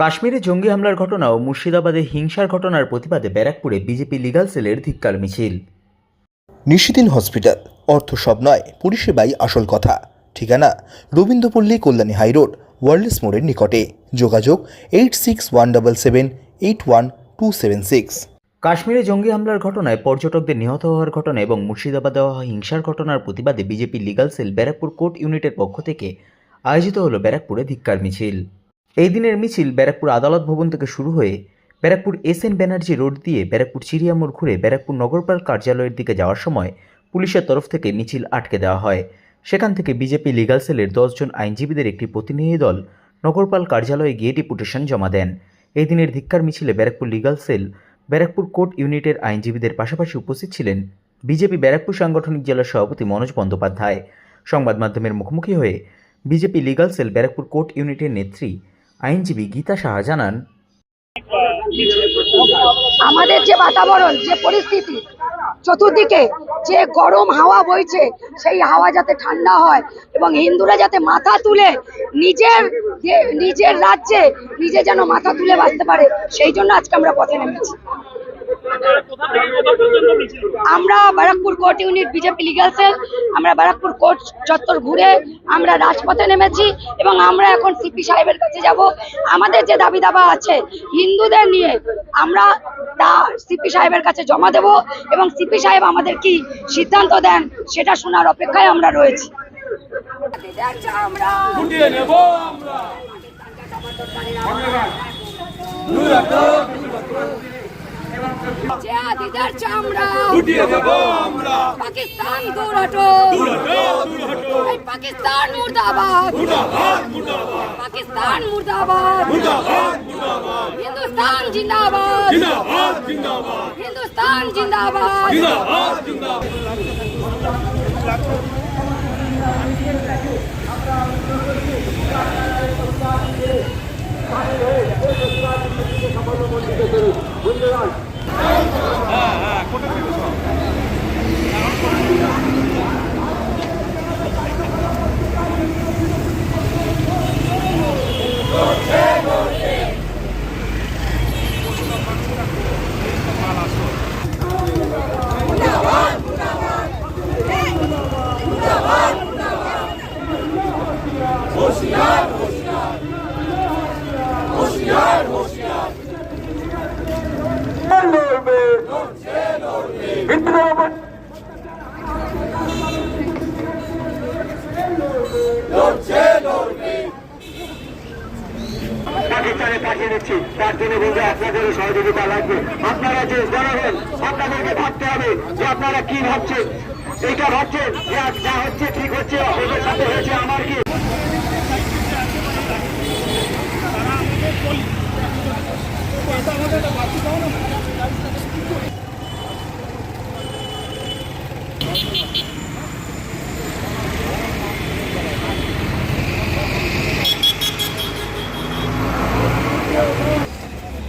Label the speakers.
Speaker 1: কাশ্মীরে জঙ্গি হামলার ঘটনা ও মুর্শিদাবাদে হিংসার ঘটনার প্রতিবাদে ব্যারাকপুরে বিজেপি লিগাল সেলের ধিক্কার মিছিল।
Speaker 2: নিশিদিন হসপিটাল অর্থ সব নয় পরিষেবাই আসল কথা। ঠিকানা রবীন্দ্রপল্লী কল্যাণী হাইরোড ওয়ার্ল্ডস মোড়ের নিকটে। যোগাযোগ eight six one double seven eight one two seven six.
Speaker 1: কাশ্মীরে জঙ্গি হামলার ঘটনায় পর্যটকদের নিহত হওয়ার ঘটনা এবং মুর্শিদাবাদে হওয়া হিংসার ঘটনার প্রতিবাদে BJP legal cell Barrackpore court ইউনিটের পক্ষ থেকে আয়োজিত হলো ব্যারাকপুরে ধিক্কার মিছিল। এই দিনের মিছিল ব্যারাকপুর আদালত ভবন থেকে শুরু হয়ে Barrackpore S N Banerjee road দিয়ে ব্যারাকপুর চিড়িয়ামোড় ঘুরে ব্যারাকপুর নগরপাল কার্যালয়ের দিকে যাওয়ার সময় পুলিশের তরফ থেকে মিছিল আটকে দেওয়া হয়। সেখান থেকে বিজেপি লিগাল সেলের দশজন আইনজীবীদের একটি প্রতিনিধি দল নগরপাল কার্যালয়ে গিয়ে ডিপুটেশন জমা দেন। এই দিনের ধিক্কার মিছিলে Barrackpore legal cell Barrackpore court ইউনিটের আইনজীবীদের পাশাপাশি উপস্থিত ছিলেন বিজেপি ব্যারাকপুর সাংগঠনিক জেলা সভাপতি মনোজ বন্দ্যোপাধ্যায়। সংবাদ মাধ্যমের মুখোমুখি হয়ে BJP legal cell Barrackpore court ইউনিটের নেত্রী আইনজীবী গীতা সাহা জানান,
Speaker 3: আমাদের যে বাতাবরণ, যে পরিস্থিতি, চতুর্দিকে যে গরম হাওয়া বইছে, সেই হাওয়া যাতে ঠান্ডা হয় এবং হিন্দুরা যাতে মাথা তুলে নিজের নিজের রাজ্যে নিজে যেন মাথা তুলে বাঁচতে পারে, সেই জন্য আজকে আমরা পথে নেমেছি। আমরা Barrackpore court unit, BJP legal cell আমরা ব্যারাকপুর কোর্ট চত্বর ঘুরে আমরা রাজপথে নেমেছি এবং আমরা এখন সিপি সাহেবের কাছে যাব। আমাদের যে দাবি দাবা আছে হিন্দুদের নিয়ে আমরা তা সিপি সাহেবের কাছে জমা দেব এবং সিপি সাহেব আমাদের কি সিদ্ধান্ত দেন সেটা শোনার অপেক্ষায় আমরা রয়েছি। আমরা। জেহাদিদের চামড়া।
Speaker 4: ফুটিয়ে নেব আমরা।
Speaker 3: পাকিস্তান দূর হটো এই পাকিস্তান মুর্দাবাদ। পাকিস্তান মুর্দাবাদ। হিন্দুস্তান জিন্দাবাদ।
Speaker 4: জিন্দাবাদ জিন্দাবাদ।
Speaker 3: হিন্দুস্তান জিন্দাবাদ।
Speaker 4: জিন্দাবাদ জিন্দাবাদ। Oceano!
Speaker 5: পাকিস্তানে পাঠিয়ে দিচ্ছি। তার জন্য বলব আপনাদেরও সহযোগিতা লাগবে। আপনারা যে জনগণ আপনাদেরকে ভাবতে হবে যে আপনারা কি ভাবছেন। এইটা ভাবছেন যা হচ্ছে ঠিক হচ্ছে ওদের সাথে হয়েছে আমার কি?